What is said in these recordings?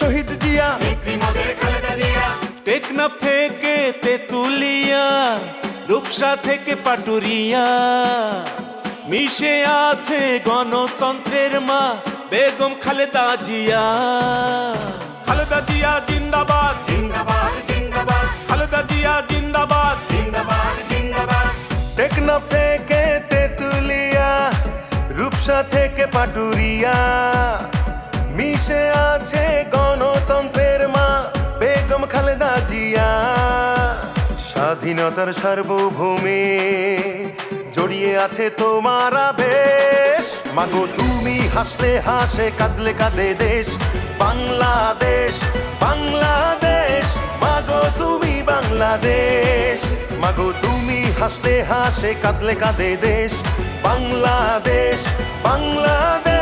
শহীদ জিয়া। টেকনাফ থেকে তেতুলিয়া, রূপসা থেকে পাটুরিয়া। মিশে আছে গণতন্ত্রের মা, বেগম খালেদা জিয়া। খালেদা জিয়া জিন্দাবাদ। জিন্দাবাদ জিন্দাবাদ খালেদা জিয়া জিন্দাবাদ। জিন্দাবাদ জিন্দাবাদ টেকনাফ থেকে তেতুলিয়া, রূপসা থেকে পাটুরিয়া। মিশে আছে স্বাধীনতার সার্বভৌমে জড়িয়ে আছে তোমার আবেশ। মাগো, তুমি হাসলে হাসে, কাঁদলে কাঁদে দেশ। বাংলাদেশ বাংলাদেশ, মাগো, তুমি বাংলাদেশ। মাগো, তুমি হাসলে হাসে, কাঁদলে কাঁদে দেশ। বাংলাদেশ বাংলাদেশ।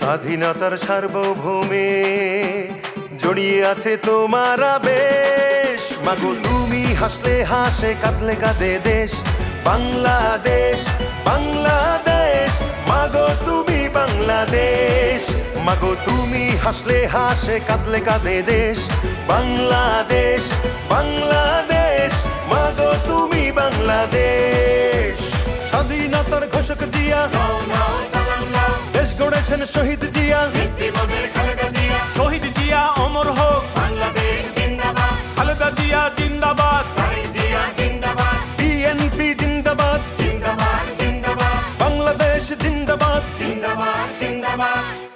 স্বাধীনতার সার্বভৌমে জড়িয়ে আছে তোমার আবেশ। মাগো, তুমি হাসলে হাসে, কাঁদলে কাঁদে দেশ। বাংলাদেশ বাংলাদেশ। মাগো, তুমি বাংলাদেশ। মাগো, তুমি হাসলে হাসে, কাঁদলে কাঁদে দেশ। বাংলাদেশ বাংলাদেশ। মাগো, তুমি বাংলাদেশ। স্বাধীনতার ঘোষক জিয়া। হলেন শহীদ জিয়া। শহীদ জিয়া অমর হোক। খালেদা জিয়া জিন্দাবাদ। বিএনপি জিন্দাবাদ। বাংলাদেশ জিন্দাবাদ। জিন্দাবাদ জিন্দাবাদ।